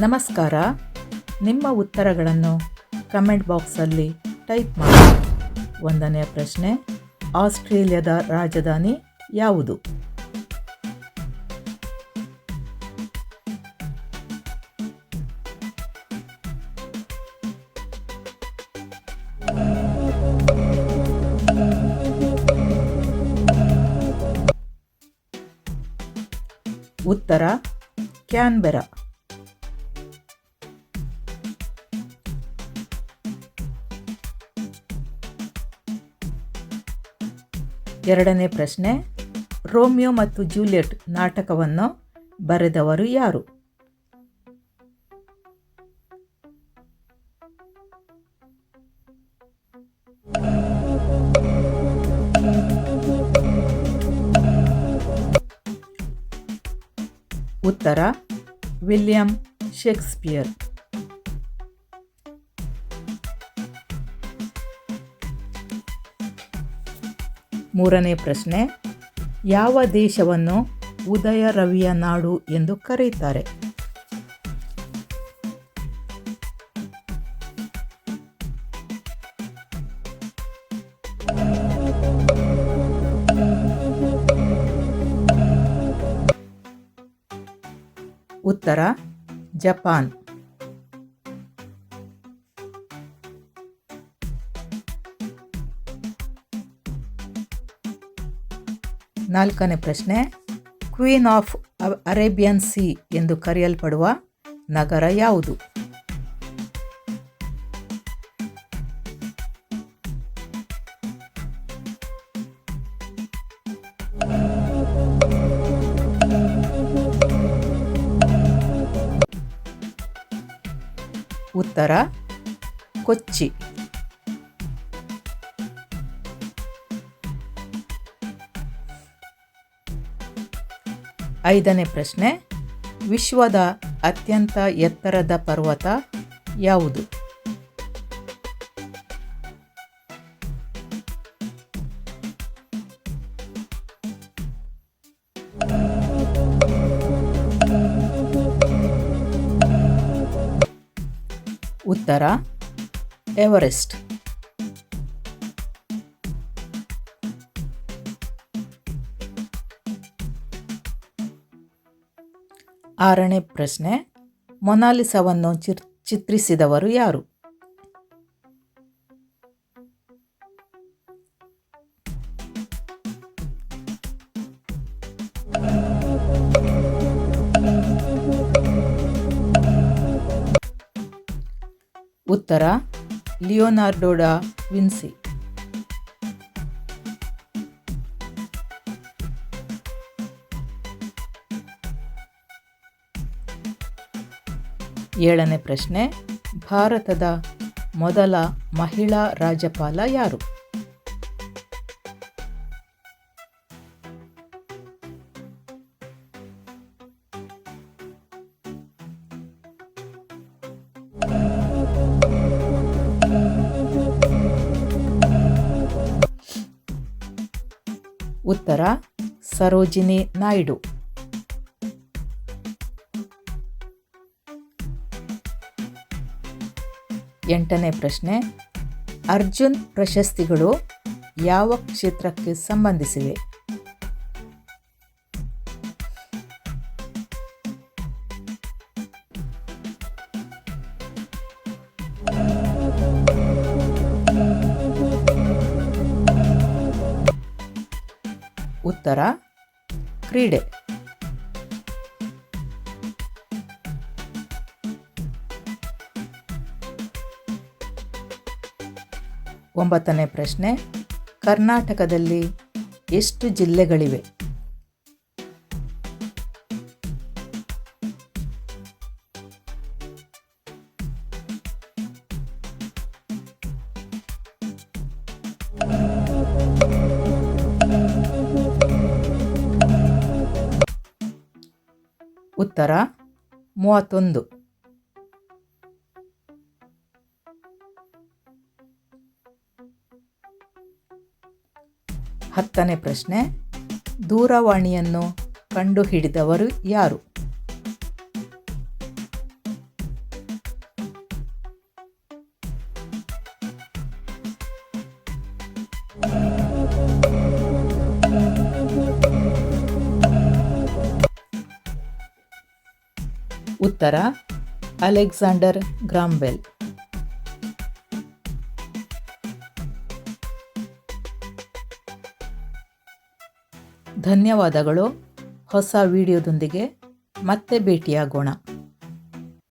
ನಮಸ್ಕಾರ. ನಿಮ್ಮ ಉತ್ತರಗಳನ್ನು ಕಮೆಂಟ್ ಬಾಕ್ಸಲ್ಲಿ ಟೈಪ್ ಮಾಡಿ. ಒಂದನೆಯ ಪ್ರಶ್ನೆ ಆಸ್ಟ್ರೇಲಿಯಾದ ರಾಜಧಾನಿ ಯಾವುದು? ಉತ್ತರ ಕ್ಯಾನ್ಬೆರಾ. ಎರಡನೇ ಪ್ರಶ್ನೆ ರೋಮಿಯೋ ಮತ್ತು ಜೂಲಿಯಟ್ ನಾಟಕವನ್ನು ಬರೆದವರು ಯಾರು? ಉತ್ತರ ವಿಲಿಯಂ ಶೇಕ್ಸ್ಪಿಯರ್. ಮೂರನೇ ಪ್ರಶ್ನೆ ಯಾವ ದೇಶವನ್ನು ಉದಯ ರವಿಯ ನಾಡು ಎಂದು ಕರೆಯುತ್ತಾರೆ ಉತ್ತರ ಜಪಾನ್. ನಾಲ್ಕನೇ ಪ್ರಶ್ನೆ ಕ್ವೀನ್ ಆಫ್ ಅರೇಬಿಯನ್ ಸಿ ಎಂದು ಕರೆಯಲ್ಪಡುವ ನಗರ ಯಾವುದು? ಉತ್ತರ ಕೊಚ್ಚಿ. ಐದನೇ ಪ್ರಶ್ನೆ ವಿಶ್ವದ ಅತ್ಯಂತ ಎತ್ತರದ ಪರ್ವತ ಯಾವುದು? ಉತ್ತರ ಎವರೆಸ್ಟ್. ಆರನೇ ಪ್ರಶ್ನೆ ಮೊನಾಲಿಸವನ್ನು ಚಿರ್ ಚಿತ್ರಿಸಿದವರು ಯಾರು? ಉತ್ತರ ಲಿಯೋನಾರ್ಡೋಡಾ ವಿನ್ಸಿ. ಏಳನೇ ಪ್ರಶ್ನೆ ಭಾರತದ ಮೊದಲ ಮಹಿಳಾ ರಾಜ್ಯಪಾಲ ಯಾರು? ಉತ್ತರ ಸರೋಜಿನಿ ನಾಯ್ಡು. ಎಂಟನೇ ಪ್ರಶ್ನೆ ಅರ್ಜುನ್ ಪ್ರಶಸ್ತಿಗಳು ಯಾವ ಕ್ಷೇತ್ರಕ್ಕೆ ಸಂಬಂಧಿಸಿವೆ? ಉತ್ತರ ಕ್ರೀಡೆ. ಒಂಬತ್ತನೇ ಪ್ರಶ್ನೆ. ಕರ್ನಾಟಕದಲ್ಲಿ ಎಷ್ಟು ಜಿಲ್ಲೆಗಳಿವೆ? ಉತ್ತರ ಮೂವತ್ತೊಂದು. ಹತ್ತನೇ ಪ್ರಶ್ನೆ ದೂರವಾಣಿಯನ್ನು ಕಂಡುಹಿಡಿದವರು ಯಾರು? ಉತ್ತರ ಅಲೆಕ್ಸಾಂಡರ್ ಗ್ರಾಂಬೆಲ್. ಧನ್ಯವಾದಗಳು. ಹೊಸ ವಿಡಿಯೋದೊಂದಿಗೆ ಮತ್ತೆ ಭೇಟಿಯಾಗೋಣ.